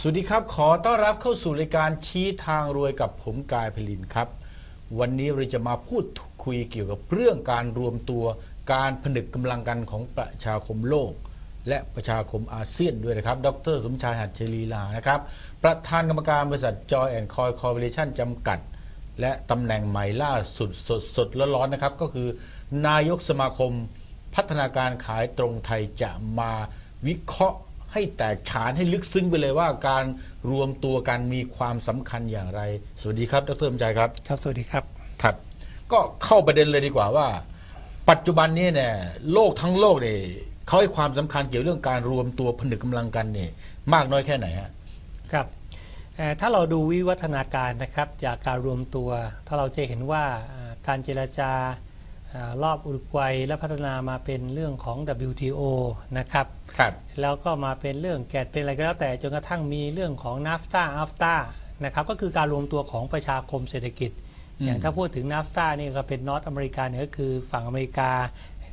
สวัสดีครับ ขอต้อนรับเข้าสู่รายการชี้ทางรวยกับผมกายพลินครับ วันนี้เราจะมาพูดคุยเกี่ยวกับเรื่องการรวมตัวการผนึกกำลังกันของประชาคมโลก และประชาคมอาเซียนด้วยนะครับ ดรสมชายหัตถลีลานะครับ ประธานกรรมการบริษัท Joy and Coy Corporation จำกัด และตำแหน่งใหม่ล่าสุดสดสดร้อนๆนะครับ ก็คือนายกสมาคมพัฒนาการขายตรงไทยจะมาวิเคราะห์ ให้แตกฉานให้ลึกซึ้งไปเลยว่าการรวมตัวกันมีความสำคัญอย่างไร สวัสดีครับ ดรสมชายครับ ครับ สวัสดีครับ ครับ ก็เข้าประเด็นเลยดีกว่าว่า ปัจจุบันนี้เนี่ยโลกทั้งโลกเนี่ยเขาให้ความสำคัญเกี่ยวเรื่องการรวมตัวผนึกกำลังกันเนี่ยมากน้อยแค่ไหนฮะ ครับเอ่อถ้าเราดูวิวัฒนาการนะครับจากการรวมตัว ถ้าเราจะเห็นว่าอ่าการเจรจาอ่า รอบอุรุกวัยและพัฒนามาเป็นเรื่องของ WTO นะครับครับ แล้วก็มาเป็นเรื่องแกดเป็นอะไรก็แล้วแต่จนกระทั่งมีเรื่องของ NAFTA AFTA นะครับก็คือการรวมตัวของประชาคมเศรษฐกิจอืมอย่างถ้าพูดถึง NAFTA นี่ก็เป็นนอตอเมริกาเนี่ยก็คือฝั่งอเมริกา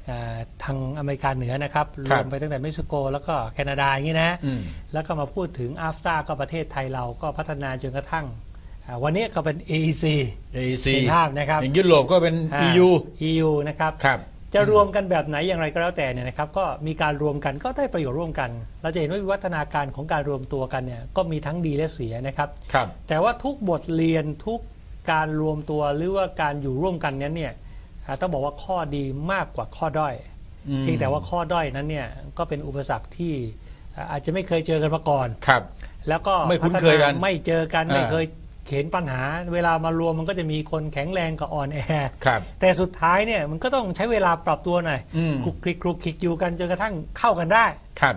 อ่าทางอเมริกาเหนือนะครับรวมไปตั้งแต่เม็กซิโก แล้วก็แคนาดาอย่างนี้นะอืมแล้วก็มาพูดถึง AFTA ก็ประเทศไทยเราก็พัฒนาจนกระทั่งอ่า วันนี้ก็เป็น AEC AEC เห็นภาพนะครับอย่างยุโรปก็เป็น อ่า EU EU นะครับ ครับ จะรวมกันแบบไหนอย่างไรก็แล้วแต่เนี่ยนะครับก็มีการรวมกันก็ได้ประโยชน์ร่วมกัน เราจะเห็นว่าวิวัฒนาการของการรวมตัวกันเนี่ยก็มีทั้งดีและเสียนะครับ ครับ แต่ว่าทุกบทเรียนทุกการรวมตัวหรือว่าการอยู่ร่วมกันนั้นเนี่ยอ่าต้องบอกว่าข้อดีมากกว่าข้อด้อยอืม เพียงแต่ว่าข้อด้อยนั้นเนี่ยก็เป็นอุปสรรคที่อ่าอาจจะไม่เคยเจอกันมาก่อน ครับ แล้วก็ไม่คุ้นเคยกันพัฒาไม่เจอกัน อ่า ไม่เคย เห็นปัญหาเวลามารวมมันก็จะมีคนแข็งแรงกับอ่อนแอครับ แต่สุดท้ายเนี่ยมันก็ต้องใช้เวลาปรับตัวหน่อยอืม คลุกคลิกคลุกคลิกอยู่กันจนกระทั่งเข้ากันได้ครับ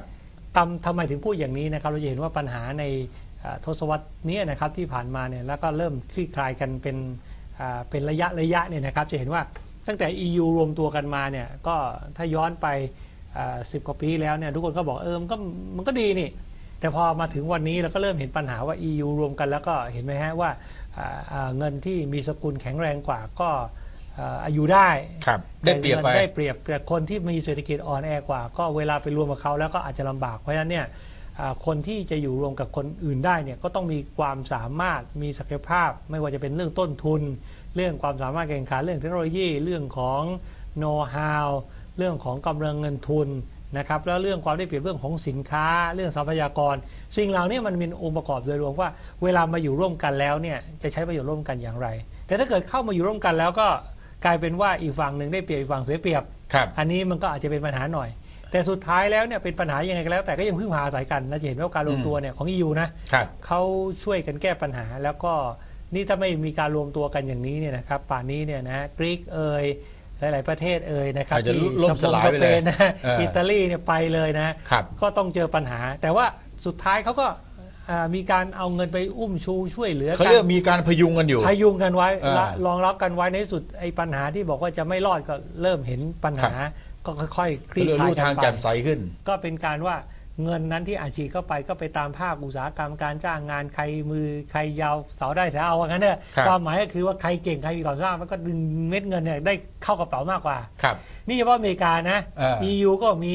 ตำทำไมถึงพูดอย่างนี้นะครับ เราจะเห็นว่าปัญหาในอ่าทศวรรษเนี้นะครับที่ผ่านมาเนี่ยแล้วก็เริ่มคลี่คลายกันเป็นอ่าเป็นระยะระยะเนี่ยนะครับ จะเห็นว่าตั้งแต่ EU รวมตัวกันมาเนี่ยก็ถ้าย้อนไปสิบกว่าปีแล้วเนี่ยทุกคนก็บอกเออมันก็มันก็ดีนี่ แต่พอมาถึงวันนี้เราก็เริ่มเห็นปัญหาว่า EU รวมกันแล้วก็เห็นไหมฮะว่าอ่าอ่าเงินที่มีสกุลแข็งแรงกว่าก็อ่าอยู่ได้ครับได้เปรียบไปแต่งินได้เปรียบแต่คนที่มีเศรษฐกิจอ่อนแอกว่า ก็เวลาไปรวมกับเขาแล้วก็อาจจะลำบากเพราะฉะนั้นเนี่ยอ่าคนที่จะอยู่รวมกับคนอื่นได้เนี่ยก็ต้องมีความสามารถมีศักยภาพ ไม่ว่าจะเป็นเรื่องต้นทุน เรื่องความสามารถแข่งขันเรื่องเทคโนโลยี เรื่องของโน้ตฮาวเรื่องของกำลังเงินทุน นะครับแล้วเรื่องความได้เปรียบเรื่องของสินค้าเรื่องทรัพยากร สิ่งเหล่านี้มันเป็นองค์ประกอบโดยรวมว่า เวลามาอยู่ร่วมกันแล้วเนี่ยจะใช้ประโยชน์ร่วมกันอย่างไร แต่ถ้าเกิดเข้ามาอยู่ร่วมกันแล้วก็กลายเป็นว่าอีกฝั่งหนึ่งได้เปรียบอีกฝั่งเสียเปรียบครับอันนี้มันก็อาจจะเป็นปัญหาหน่อย แต่สุดท้ายแล้วเนี่ยเป็นปัญหายังไงก็แล้ว แต่ก็ยังพึ่งพาอาศัยกันและจะเห็นว่าการรวมตัวเนี่ยของ EU นะครับเขาช่วยกันแก้ปัญหาแล้วก็นี่ถ้าไม่มีการรวมตัวกันอย่างนี้เนี่ยนะครับป่านนี้เนี่ยนะกรีกเอย หลาย ๆ ประเทศเอยนะครับอาจจะที่ล่มสลายไปเลยสปนนะเอออิอิตาลีเนี่ยไปเลยนะครับก็ต้องเจอปัญหา แต่ว่าสุดท้ายเขาก็อ่ามีการเอาเงินไปอุ้มชูช่วยเหลือเขากัเรียกมีการพยุงกันอยู่ พยุงกันไว้อ่าและรองรับกันไว้ในที่สุดไอ้ปัญหาที่บอกว่าจะไม่รอดก็เริ่มเห็นปัญหาก็ค่อยๆคเขาลี่เรียกคลายรู้กัทางนไปแจ่มใสขึ้น ก็เป็นการว่า เงินนั้นที่อาชีพเข้าไปก็ไปตามภาคอุตสาหกรรมการจ้างงานใครมือใครยาวเสาได้เสาเอาว่างั้นเนอะครับความหมายก็คือว่าใครเก่งใครมีความสามารถมันก็ดึงเม็ดเงินเนี่ยได้เข้ากระเป๋ามากกว่าครับ นี่เฉพาะอเมริกานะเออ EU ก็มี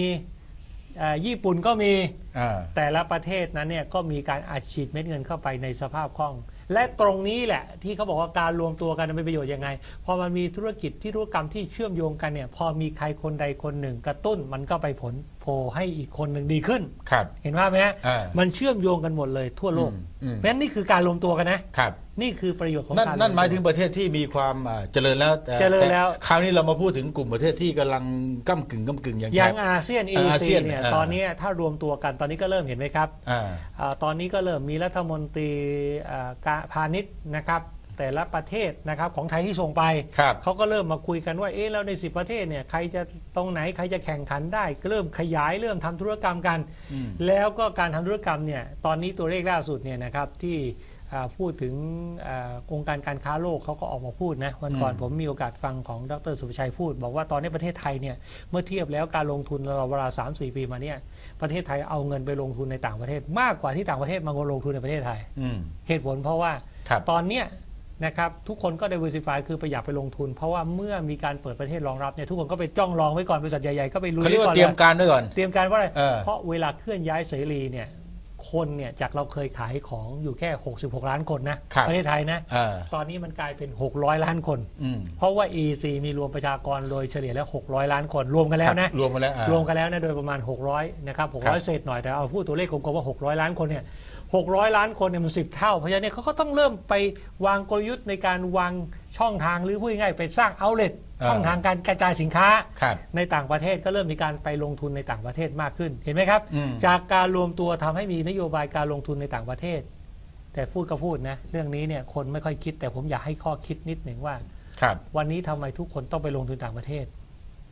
เอ่อญี่ปุ่นก็มีอ่าแต่ละประเทศนั้นเนี่ยก็มีการอัดฉีดเม็ดเงินเข้าไปในสภาพคล่อง และตรงนี้แหละที่เขาบอกว่าการรวมตัวกันเป็นประโยชน์ยังไง พอมันมีธุรกิจที่ธุรกรรมที่เชื่อมโยงกันเนี่ย พอมีใครคนใดคนหนึ่งกระตุ้น มันก็ไปผลโพให้อีกคนหนึ่งดีขึ้น ครับ เห็นว่าไหมฮะอ่ามันเชื่อมโยงกันหมดเลยทั่วโลกอืมอืมเพราะฉะนั้นนี่คือการรวมตัวกันนะครับ นี่คือประโยชน์ของนั่นการนั่นหมายรวถึตังประเทศที่มีความอ่าเจริญแล้วแต่เจริญแล้ว ต่คราวนี้เรามาพูดถึงกลุ่มประเทศที่กำลังก้ากึ่งก้ากึ่งอย่างอย่างแถบ อาเซียนเออาเซีเชียยนเนี่ยอ่า ตอนนี้ถ้ารวมตัวกันตอนนี้ก็เริ่มเห็นไหมครับ อ่าอาตอนนี้ก็เริ่มมีรัฐมนตรีอ่าการพาณิชย์นะครับ แต่ละประเทศนะครับของไทยที่ส่งไป ครับเขาก็เริ่มมาคุยกันว่าเอ๊ะแล้วใน 10 ประเทศเนี่ยใครจะตรงไหนใครจะแข่งขันได้ก็เริ่มขยายเริ่มทำธุรกรรมกัน อืม แล้วก็การทำธุรกรรมเนี่ยตอนนี้ตัวเลขล่าสุดเนี่ยนะครับที่อ่า พูดถึงอ่าองค์การการค้าโลกเขาก็ออกมาพูดนะวันก่อนอืมผมมีโอกาสฟังของดรสุภชัยพูด บอกว่าตอนนี้ประเทศไทยเนี่ยเมื่อเทียบแล้วการลงทุนเราเวลา3-4ปีมาเนี่ยประเทศไทยเอาเงินไปลงทุนในต่างประเทศ มากกว่าที่ต่างประเทศมาลงทุนในประเทศไทยอืมเหตุผลเพราะว่าครับตอนเนี้ยนะครับทุกคนก็ diversify คือไปอยากไปลงทุน เพราะว่าเมื่อมีการเปิดประเทศรองรับเนี่ยทุกคนก็ไปจ้องรองไว้ก่อนบริษัทใหญ่ๆก็ไปลุยเขาเรียกไว้ว่าก่อนเตรียมเลยการไว้ก่อนเตรียมการว่าอะไรเออเพราะเวลาเคลื่อนย้ายเสรีเนี่ย คนเนี่ยจากเราเคยขายของอยู่แค่ 66 ล้านคนนะ ครับประเทศไทยนะ เออตอนนี้มันกลายเป็น 600 ล้านคน อืม เพราะว่า EC มีรวมประชากรโดยเฉลี่ยแล้ว 600 ล้านคน รวมกันแล้วนะ ครับรวมมาแล้วอ่ารวมกันแล้วนะโดยประมาณ 600 นะครับ ครับ 600 เศษหน่อยแต่เอาพูดตัวเลขกลมๆว่า 600 ล้านคนเนี่ย 600 ล้านคนเนี่ยมัน 10 เท่า เพราะฉะนั้นเนยเขาก็ต้องเริ่มไปวางกลยุทธ์ในการวาง ช่องทางหรือพูดง่ายๆไปสร้างเอาเล t ช่องทางการกระจายสินค้าครับในต่างประเทศก็เริ่มมีการไปลงทุนในต่างประเทศมากขึ้นเห็นไหมครับอืมจากการรวมตัวทำให้มีนโยบายการลงทุนในต่างประเทศ แต่พูดก็พูดนะเรื่องนี้เนี่ยคนไม่ค่อยคิด แต่ผมอยากให้ข้อคิดนิดหนึ่งว่าครับวันนี้ทำไมทุกคนต้องไปลงทุนต่างประเทศ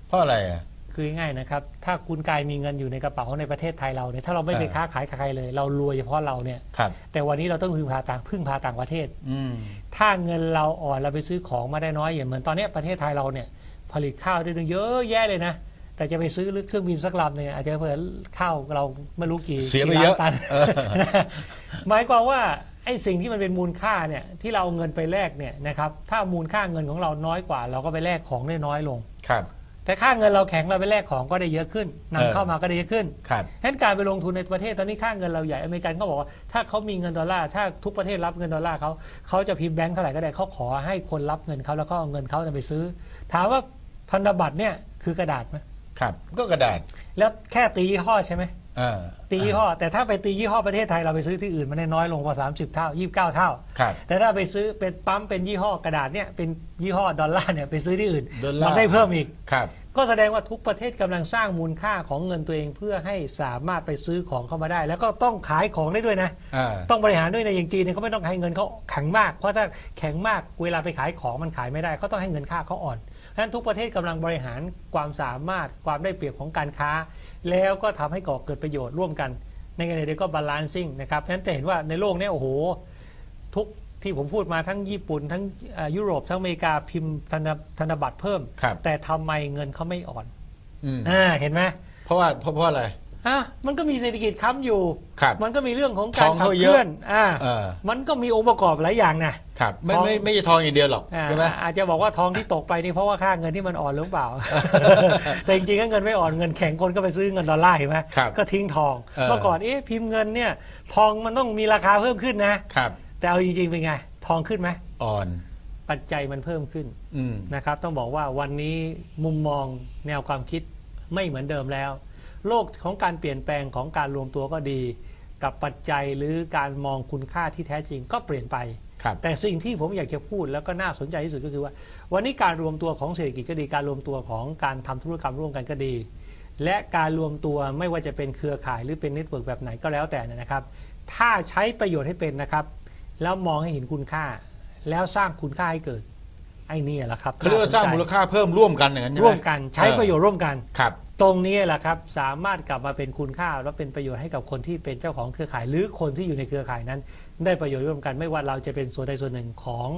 เพราะอะไรอะ คือง่ายๆนะครับ ถ้าคุณกายมีเงินอยู่ในกระเป๋าในประเทศไทยเราเนี่ยถ้าเราไม่ไปเออค้าขายกับใครเลย เรารวยเฉพาะเราเนี่ยครับแต่วันนี้เราต้องพึ่งพาต่างพึ่งพาต่างประเทศ อืมถ้าเงินเราอ่อนเราไปซื้อของมาได้น้อยอย่างเหมือนตอนเนี้ยประเทศไทยเราเนี่ยผลิตข้าวได้เยอะแยะเลยนะ แต่จะไปซื้อเครื่องบินสักลำเนี่ยอาจจะเผื่อข้าวเราไม่รู้กี่เสียไปกี่เยล้าอะนตัน เออ หมายความว่าไอ้สิ่งที่มันเป็นมูลค่าเนี่ยที่เราเอาเงินไปแลกเนี่ยนะครับถ้ามูลค่าเงินของเราน้อยกว่า เราก็ไปแลกของได้น้อยลง ครับ แต่ค่าเงินเราแข็งเราไปแลกของก็ได้เยอะขึ้นนำเออเข้ามาก็ได้เยอะขึ้นครับฉะนั้นการไปลงทุนในประเทศตอนนี้ค่าเงินเราใหญ่อเมริกันเขาบอกว่าถ้าเขามีเงินดอลลาร์ถ้าทุกประเทศรับเงินดอลลาร์เขาเขาจะพิมพ์แบงค์เท่าไหร่ก็ได้เขาขอให้คนรับเงินเขาแล้วก็เอาเงินเขาเนี่ยไปซื้อ ถามว่าพันธบัตรเนี่ยคือกระดาษไหมครับ ก็กระดาษ แล้วแค่ตียี่ห้อใช่ไหมเออตียี่ห้อแต่ถ้าไปตียี่ห้อประเทศไทยเราไปซื้อที่อื่นมันได้น้อยลงกว่า 30 เท่า 29 เท่าครับแต่ถ้าไปซื้อเป็นปั๊มเป็นยี่ห้อกระดาษเนี่ยเป็นยี่ห้อดอลลาร์เนี่ยไปซื้อที่อื่นดอลลาร์มันได้เพิ่มอีกครับ ก็แสดงว่าทุกประเทศกำลังสร้างมูลค่าของเงินตัวเองเพื่อให้สามารถไปซื้อของเข้ามาได้ แล้วก็ต้องขายของได้ด้วยนะอ่าต้องบริหารด้วยนะอย่างจีนเนี่ยเขาไม่ต้องให้เงินเขาแข็งมาก เพราะถ้าแข็งมากเวลาไปขายของมันขายไม่ได้เขาต้องให้เงินค่าเขาอ่อนเพราะฉะนั้นทุกประเทศกำลังบริหารความสามารถความได้เปรียบของการค้า แล้วก็ทำให้ก่อเกิดประโยชน์ร่วมกัน ในขณะเดียวกันก็บาลานซิ่งนะครับเพราะฉะนั้นจะเห็นว่าในโลกเนี้โอ้โหทุก ที่ผมพูดมาทั้งญี่ปุ่น ทั้งเอ่อยุโรปทั้งอเมริกาพิมพ์ธนธนบัตรเพิ่ม ครับ แต่ทำไมเงินเขาไม่อ่อนอืมอ่าเห็นไหมเพราะว่าเพราะเพราะอะไร อะมันก็มีเศรษฐกิจค้ำอยู่ ครับมันก็มีเรื่องของทการองขับเขาเคเยอะลื่อนอ่าเออ มันก็มีองค์ประกอบหลายอย่างนะ ครับ ไม่ทอง ไม่ไม่ใช่ทองอย่างเดียวหรอกอ่าใช่ไหม อาจจะบอกว่าทองที่ตกไปนี่เพราะว่าค่าเงินที่มันอ่อนหรือเปล่า แต่จริงๆก็เงินไม่อ่อนเงินแข็งคนก็ไปซื้อเงินดอลลาร์เห็นไหมครับก็ทิ้งทองเออ เมื่อก่อนเอ๊ะพิมพ์เงินเนี่ยทองมันต้องมีราคาเพิ่มขึ้นนะ ครับ แต่เอาจริงๆเป็นไง ทองขึ้นไหมอ่อน ปัจจัยมันเพิ่มขึ้นอืม นะครับ ต้องบอกว่าวันนี้มุมมองแนวความคิดไม่เหมือนเดิมแล้ว โลกของการเปลี่ยนแปลงของการรวมตัวก็ดี กับปัจจัยหรือการมองคุณค่าที่แท้จริงก็เปลี่ยนไป ครับ แต่สิ่งที่ผมอยากจะพูดแล้วก็น่าสนใจที่สุดก็คือว่า วันนี้การรวมตัวของเศรษฐกิจก็ดีการรวมตัวของการทำธุรกรรมร่วมกันก็ดี และการรวมตัวไม่ว่าจะเป็นเครือข่ายหรือเป็นเน็ตเวิร์กแบบไหนก็แล้วแต่เนยนะครับ ถ้าใช้ประโยชน์ให้เป็นนะครับ แล้วมองให้เห็นคุณค่า แล้วสร้างคุณค่าให้เกิด ไอ้นี่แหละครับเขาเรียกว่าสร้างมูลค่าเพิ่มร่วมกันอย่างนั้นใช่ไหมร่วมกันใช้ประโยชน์ร่วมกัน ครับ ตรงนี้แหละครับสามารถกลับมาเป็นคุณค่า และเป็นประโยชน์ให้กับคนที่เป็นเจ้าของเครือข่าย หรือคนที่อยู่ในเครือข่ายนั้น ได้ประโยชน์ร่วมกัน ไม่ว่าเราจะเป็นส่วนใดส่วนหนึ่งของ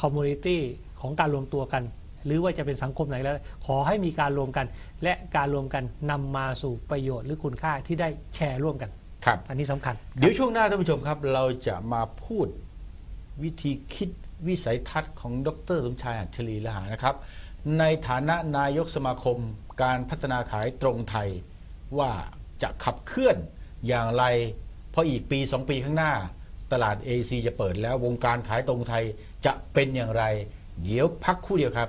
คอมมูนิตี้ของการรวมตัวกัน หรือว่าจะเป็นสังคมไหนแล้ว ขอให้มีการรวมกัน และการรวมกันนำมาสู่ประโยชน์หรือคุณค่าที่ได้แชร์ร่วมกัน ครับ อันนี้สำคัญ เดี๋ยวช่วงหน้าท่านผู้ชมครับ เราจะมาพูดวิธีคิดวิสัยทัศน์ของดรสมชายอัจฉรีละหานะครับ ในฐานะนายกสมาคม การพัฒนาขายตรงไทย ว่าจะขับเคลื่อนอย่างไร เพราะอีกปี 2 ปีข้างหน้า ตลาด AC จะเปิดแล้ววงการขายตรงไทยจะเป็นอย่างไร เดี๋ยวพักครู่เดียวครับ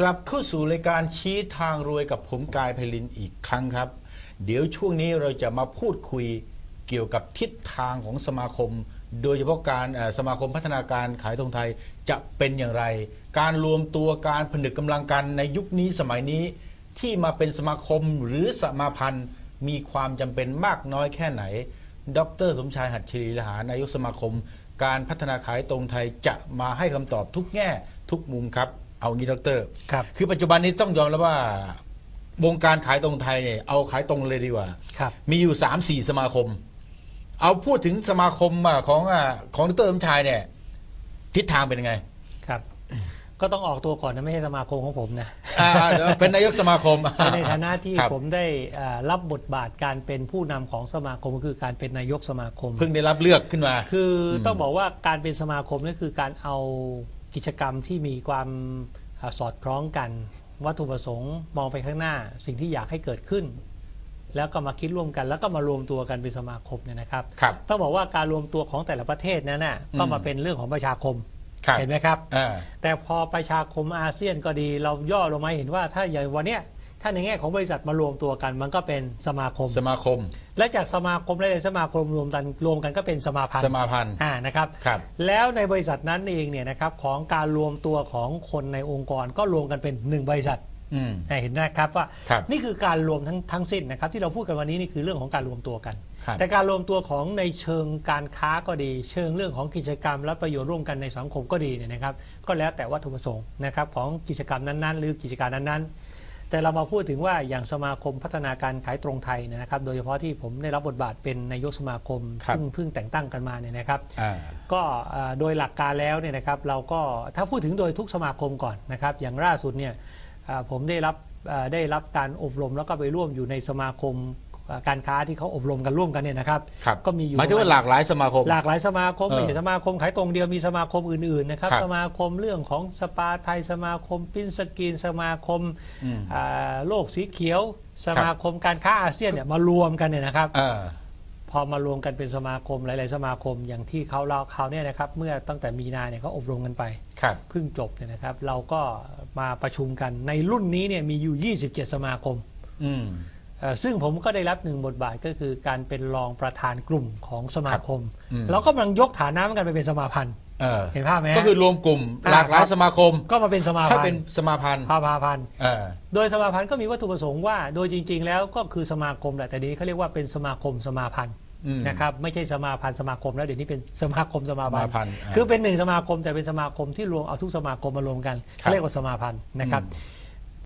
กลับเข้าสู่รายการชี้ทางรวยกับผมกายไพลินอีกครั้งครับ เดี๋ยวช่วงนี้เราจะมาพูดคุยเกี่ยวกับทิศทางของสมาคม โดยเฉพาะการสมาคมพัฒนาการขายธงไทยจะเป็นอย่างไร การรวมตัวการผนึกกำลังกันในยุคนี้สมัยนี้ ที่มาเป็นสมาคมหรือสมาพันธ์มีความจำเป็นมากน้อยแค่ไหน ดรสมชายหัตถชลีลหานายกสมาคม การพัฒนาขายตรงไทยจะมาให้คำตอบทุกแง่ทุกมุมครับ เอางี้ดรครับคือปัจจุบันนี้ต้องยอมแล้วว่าวงการขายตรงไทยเนี่ยเอาขายตรงเลยดีกว่า ครับ มีอยู่สามสี่สมาคม เอาพูดถึงสมาคมอะของอะของดรสมชายเนี่ย ทิศทางเป็นยังไงครับ ก็ต้องออกตัวก่อนนะไม่ใช่สมาคมของผมนะอ่าเดี๋ยวเป็นนายกสมาคมในฐานะที่ครับ ผมได้อ่ารับบทบาทการเป็นผู้นำของสมาคมก็คือการเป็นนายกสมาคม เพิ่งได้รับเลือกขึ้นมา คืออต้องบอกว่าการเป็นสมาคมนั่นคือการเอา กิจกรรมที่มีความอาสอดคล้องกัน วัตถุประสงค์มองไปข้างหน้า สิ่งที่อยากให้เกิดขึ้น แล้วก็มาคิดร่วมกัน แล้วก็มารวมตัวกันเป็นสมาคมเนี่ยนะครับครับต้องบอกว่าการรวมตัวของแต่ละประเทศนั้นน่ะก็มาเป็นเรื่องของประชาคมครับเห็นไหมครับอ่าแต่พอประชาคมอาเซียนก็ดี เราย่อลงมาเห็นว่าถ้าอย่างวันเนี้ย ถ้าในแง่ของบริษัทมารวมตัวกันมันก็เป็นสมาคม สมาคม และจากสมาคมและสมาคมรวมกันรวมกันก็เป็นสมาพันธ์สมาพันธ์อ่านะครับครับ แล้วในบริษัทนั้นเองเนี่ยนะครับของการรวมตัวของคนในองค์กรก็รวมกันเป็นหนึ่งบริษัทอืม เห็นนะครับว่าครับนี่คือการรวมทั้งทั้งสิ้นนะครับ ที่เราพูดกันวันนี้นี่คือเรื่องของการรวมตัวกัน ครับ แต่การรวมตัวของในเชิงการค้าก็ดี เชิงเรื่องของกิจกรรม และประโยชน์ร่วมกันในสังคมก็ดีเนี่ยนะครับ ก็แล้วแต่วัตถุประสงค์นะครับของกิจกรรมนั้นๆ หรือกิจการนั้นๆ แต่เรามาพูดถึงว่าอย่างสมาคมพัฒนาการขายตรงไทยเนยนะครับ โดยเฉพาะที่ผมได้รับบทบาทเป็นนายกสมาคมครับซึ่งเพิ่งแต่งตั้งกันมาเนี่ยนะครับอ่าก็เอ่อโดยหลักการแล้วเนี่ยนะครับ เราก็ถ้าพูดถึงโดยทุกสมาคมก่อนนะครับ อย่างล่าสุดเนี่ยเอ่อผมได้รับเอ่อได้รับการอบรมแล้วก็ไปร่วมอยู่ในสมาคมเอ่อ การค้าที่เขาอบรมกันร่วมกันเนี่ยนะครับครับก็มีอยู่หมายถึงว่าหลากหลายสมาคม หลากหลายสมาคมเออไม่ใช่สมาคมขายตรงเดียวมีสมาคมอื่นๆนะครับครับสมาคมเรื่องของสปาไทยสมาคมปิ้นสกรีนสมาคมอืมอ่าโลกสีเขียว สมาคมการค้าอาเซียนเนี่ยมารวมกันเนี่ยนะครับอ่าพอมารวมกันเป็นสมาคมหลาย ๆ สมาคมอย่างที่เขาเราเขาเนี่ยนะครับเมื่อตั้งแต่มีนาเนี่ยเขาอบรมกันไปครับเพิ่งจบเนี่ยนะครับ เราก็มาประชุมกันในรุ่นนี้เนี่ยมีอยู่ 27 สมาคมอืมเอ่อ ซึ่งผมก็ได้รับหนึ่งบทบาทก็คือการเป็นรองประธานกลุ่มของสมาคมอืมเราก็กำลังยกฐานะมันกันไปเป็นสมาพันธ์เออเห็นภาพไหมฮะก็คือรวมกลุ่มอ่าหลากหลายครับสมาคม ก็มาเป็นสมาถ้าพันเป็นธ์สมาพันธ์พาพาพันธ์เออโดยสมาพันธ์ก็มีวัตถุประสงค์ว่า โดยจริง ๆ แล้วก็คือสมาคมแหละแต่เดี๋ยวนี้เขาเรียกว่าเป็นสมาคมสมาพันธ์อืมนะครับไม่ใช่สมาพันธ์สมาคมแล้วเดี๋ยวนี้เป็นสมาคมสมาพันสมาพันธ์ธ์อ่าคือเป็นหนึ่งสมาคมแต่เป็นสมาคมที่รวมเอาทุกสมาคมมารวมกันครับเขาเรียกว่าสมาพันธ์นะครับอื